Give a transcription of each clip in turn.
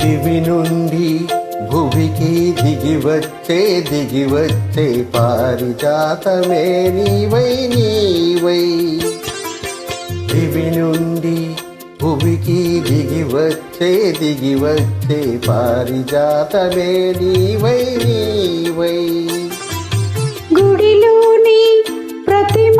దివి నుండి భువికి దిగి వచ్చే దిగి వచ్చే పారిజాతమే నీవై నీవై. దివి నుండి భువికి దిగి వచ్చే దిగి వచ్చే పారిజాతమే నీవై నీవై.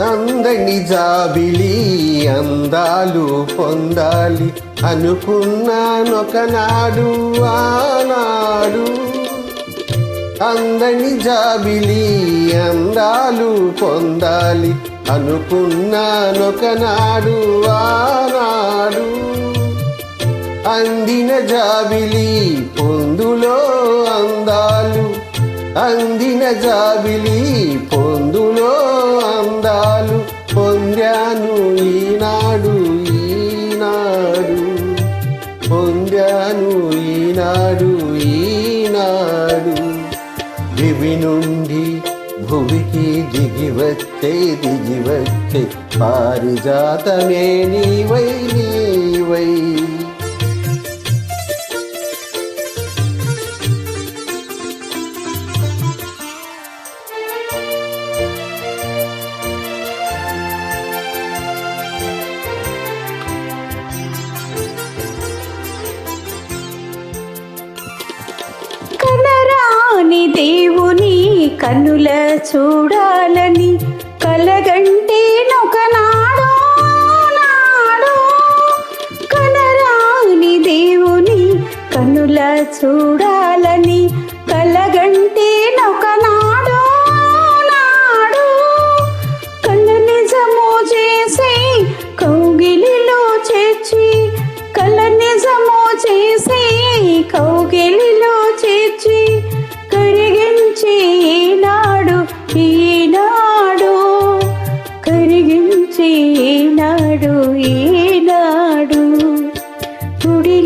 అందని జాబిలి అందాలు పొందాలి. అనుకున్నానొకనాడు ఆనాడు. అందని జాబిలి అందాలు పొందాలి. అనుకున్నానొకనాడు ఆనాడు. అందిన జాబిలి పొందులో అందాలు. అందిన జాబిలి పొందులో ఈనాడు ఈనాడు దివి నుండి భువికి దిగి వచ్చే దిగి వచ్చే పారిజాతమే నీవై నీవై దేవుని కనుల చూడాలని కలగంటే నొకనాడు నాడు. దేవుని కనుల చూడాలని కలగంటే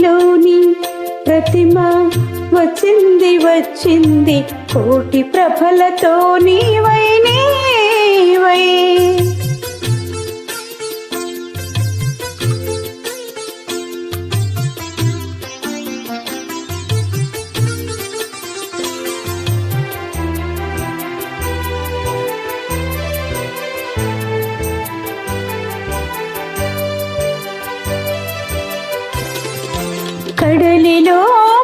నీలోని ప్రతిమ వచ్చింది వచ్చింది. కోటి ప్రభలతో నీవై నీవై. కడలిలో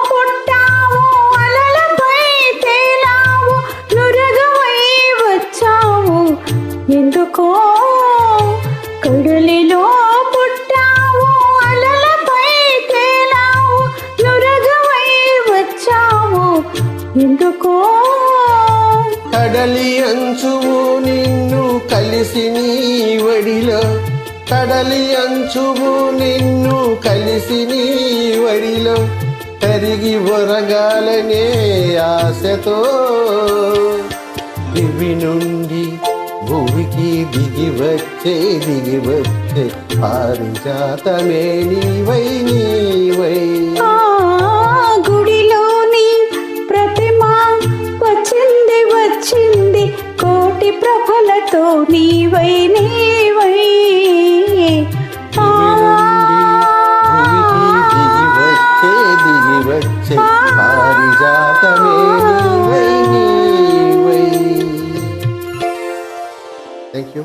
పుట్టావు అలలపై తేలావు నురగవై వచ్చావు. ఎందుకో కడలిలో పుట్టావు అలలపై తేలావు నురగవై వచ్చావు. ఎందుకో కడలి అంచువు నిన్ను కలిసి నీ వడిలో కడలి అంచువు నిన్ను కలిసి నీ వడిలో కరిగి ఒరగాలనే ఆశతో దివి నుండి భూమికి దిగి వచ్చే దిగి వచ్చే పారిజాతమే నీవై నీవై. ఆ గుడిలోని ప్రతిమ వచ్చింది వచ్చింది కోటి ప్రభలతో నీవై నీవై. దిగి వచ్చే దిగి వచ్చే పారిజాతమే నీవై నీవై థ్యాంక్ యూ